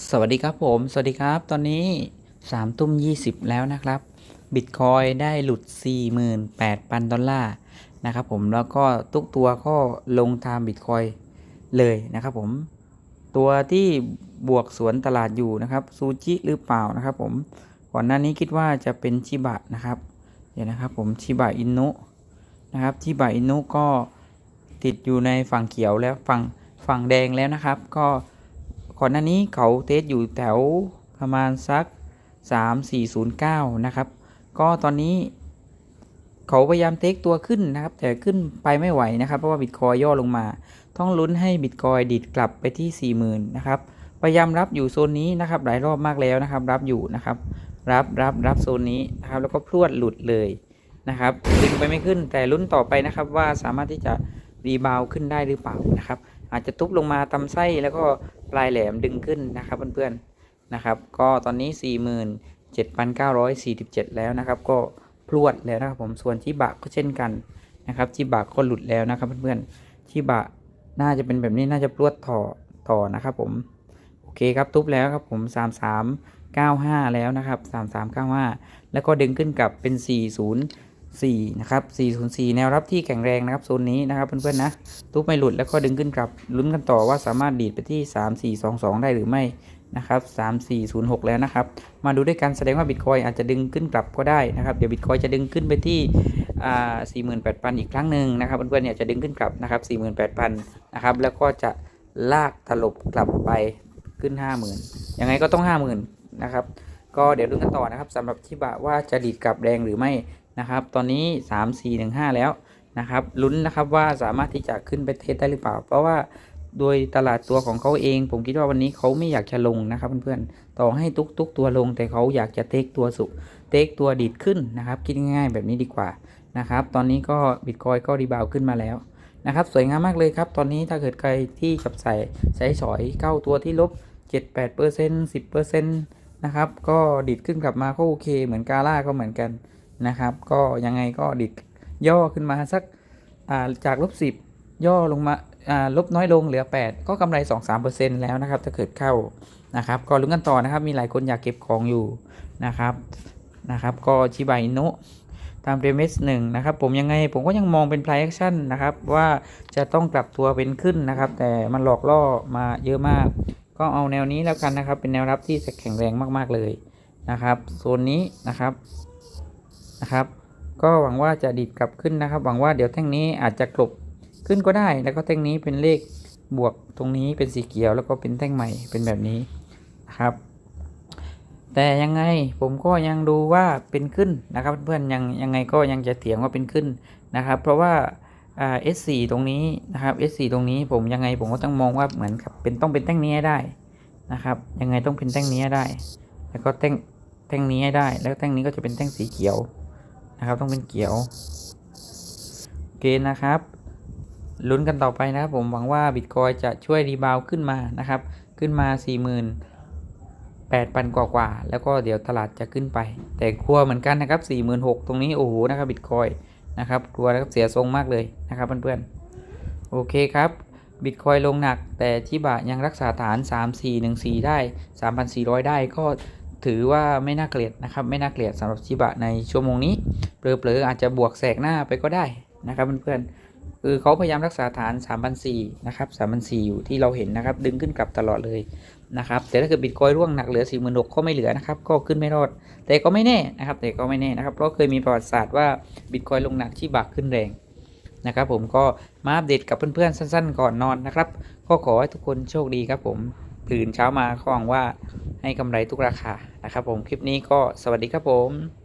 สวัสดีครับผม สวัสดีครับ ตอนนี้3ามทุ่ม20 แล้วนะครับ บิตคอยได้หลุด 48,000 ดอลลาร์นะครับผม แล้วก็ทุกตัวก็ลงตามบิตคอยเลยนะครับผม ตัวที่บวกสวนตลาดอยู่นะครับซูจิหรือเปล่านะครับผม ก่อนหน้านี้คิดว่าจะเป็นชิบะนะครับ เดี๋ยวนะครับผมชิบะอินุนะครับชิบะอินุก็ติดอยู่ในฝั่งเขียวแล้วฝั่งฝั่งแดงแล้วนะครับ ก็ ก่อนหน้านี้เขาเทสอยู่แถวประมาณสัก 3409 นะครับ ก็ตอนนี้เขาพยายามเทคตัวขึ้นนะครับ แต่ขึ้นไปไม่ไหวนะครับ เพราะว่าบิตคอยย่อลงมา ต้องลุ้นให้บิตคอยดีดกลับไปที่ 40,000 นะครับ พยายามรับอยู่โซนนี้นะครับ หลายรอบมากแล้วนะครับ รับอยู่นะครับ รับรับรับโซนนี้นะครับ แล้วก็พรวดหลุดเลยนะครับดึงไปไม่ขึ้นแต่ลุ้นต่อไปนะครับว่าสามารถที่จะรีบาวขึ้นได้หรือเปล่านะครับ อาจจะทุบลงมาตำไส้แล้วก็ปลายแหลมดึงขึ้นนะครับเพื่อนๆนะครับ ก็ตอนนี้ 47,947 แล้วนะครับ ก็พรวดแล้วนะครับผมส่วนชิบะก็เช่นกันนะครับชิบะก็หลุดแล้วนะครับเพื่อนๆชิบะน่าจะเป็นแบบนี้น่าจะพรวดต่อต่อนะครับผมโอเคครับทุบแล้วครับผม 3395 แล้วนะครับ 3395 แล้วก็ดึงขึ้นกลับเป็น 40 4นะครับ404 แนวรับที่แข็งแรงนะครับโซนนี้นะครับเพื่อนๆนะทุบไม่หลุดแล้วก็ดึงขึ้นกลับลุ้นกันต่อว่าสามารถดีดไปที่ 3422 ได้หรือไม่นะครับ3406 แล้วนะครับ มาดูด้วยกันแสดงว่าบิตคอยอาจจะดึงขึ้นกลับก็ได้นะครับ เดี๋ยวบิตคอยจะดึงขึ้นไปที่อ่า48,000 อีกครั้งหนึ่งนะครับเพื่อนๆเนี่ยจะดึงขึ้นกลับนะครับ48,000 นะครับแล้วก็จะลากตลบกลับไปขึ้น 50,000 ยังไงก็ต้อง 50,000 นะครับก็เดี๋ยวลุ้นกันต่อนะครับสำหรับชิบะว่าจะดีดกลับแรงหรือไม่ นะครับ ตอนนี้ 3415 แล้วนะครับลุ้นนะครับว่าสามารถที่จะขึ้นไปเทสได้หรือเปล่า เพราะว่าโดยตลาดตัวของเขาเอง ผมคิดว่าวันนี้เขาไม่อยากจะลงนะครับเพื่อนๆต่อให้ทุกทุกตัวลงแต่เขาอยากจะเทคตัวสุเทคตัวดีดขึ้นนะครับ คิดง่ายๆแบบนี้ดีกว่านะครับ ตอนนี้ก็บิตคอยก็รีบาวขึ้นมาแล้วนะครับ สวยงามมากเลยครับ ตอนนี้ถ้าเกิดใครที่จับใส่ใช้สอยเข้าตัวที่ลบ 7-8% 10%นะครับก็ดีดขึ้นกลับมาก็โอเค เหมือนกาล่าก็เหมือนกัน นะครับ ก็ยังไงก็ดีดย่อขึ้นมาสักจากลบสิบย่อลงมาลบน้อยลงเหลือ 8 ก็กำไร 2-3%แล้วนะครับถ้าเกิดเข้านะครับ ก็ลุ้นกันต่อนะครับ มีหลายคนอยากเก็บของอยู่นะครับนะครับ ก็ชิบายโนะตามเรมสหนึ่งนะครับ ผมยังไงผมก็ยังมองเป็น price action นะครับ ว่าจะต้องกลับตัวเป็นขึ้นนะครับ แต่มันหลอกล่อมาเยอะมาก ก็เอาแนวนี้แล้วกันนะครับ เป็นแนวรับที่แข็งแรงมากๆเลยนะครับโซนนี้นะครับ นะครับ ก็หวังว่าจะดีดกลับขึ้นนะครับ หวังว่าเดี๋ยวแท่งนี้อาจจะกลบขึ้นก็ได้ แล้วก็แท่งนี้เป็นเลขบวกตรงนี้เป็นสีเขียว แล้วก็เป็นแท่งใหม่เป็นแบบนี้นะครับ แต่ยังไงผมก็ยังดูว่าเป็นขึ้นนะครับเพื่อนยังยังไงก็ยังจะเถียงว่าเป็นขึ้นนะครับ เพราะว่าอ่า S4 ตรงนี้นะครับ S4 ตรงนี้ผมยังไงผมก็ต้องมองว่าเหมือนกับเป็นต้องเป็นแท่งนี้ให้ได้นะครับ ยังไงต้องเป็นแท่งนี้ให้ได้ แล้วก็แท่งแท่งนี้ให้ได้ แล้วแท่งนี้ก็จะเป็นแท่งสีเขียว นะครับ ต้องเป็นเขียวโอเคนะครับลุ้นกันต่อไปนะครับ ผมหวังว่าบิตคอยจะช่วยรีบาวขึ้นมานะครับ ขึ้นมา 48,000 กว่ากว่าๆแล้วก็เดี๋ยวตลาดจะขึ้นไป แต่กลัวเหมือนกันนะครับ 46,000 ตรงนี้โอ้โหนะครับบิตคอยนะครับกลัวนะครับเสียทรงมากเลยนะครับเพื่อนๆโอเคครับบิตคอยลงหนัก แต่ชิบะยังรักษาฐาน 3414 ได้ 3,400 ได้ก็ ถือว่าไม่น่าเกลียดนะครับไม่น่าเกลียดสำหรับชิบะในชั่วโมงนี้เผลอๆอาจจะบวกแสกหน้าไปก็ได้นะครับเพื่อนๆคือเขาพยายามรักษาฐาน3,400นะครับ3,400อยู่ที่เราเห็นนะครับ ดึงขึ้นกลับตลอดเลยนะครับแต่ถ้าเกิดบิตคอยร่วงหนักเหลือ46,000ก็ไม่เหลือนะครับก็ขึ้นไม่รอด แต่ก็ไม่แน่นะครับ แต่ก็ไม่แน่นะครับเพราะเคยมีประวัติศาสตร์ว่าบิตคอยลงหนักชิบะขึ้นแรงนะครับผมก็มาอัปเดตกับเพื่อนๆสั้น ๆ ก่อนนอนนะครับ ก็ขอให้ทุกคนโชคดีครับผมตื่นเช้ามาก็หวังว่าให้กำไรทุกราคา นะครับผมคลิปนี้ก็สวัสดีครับผม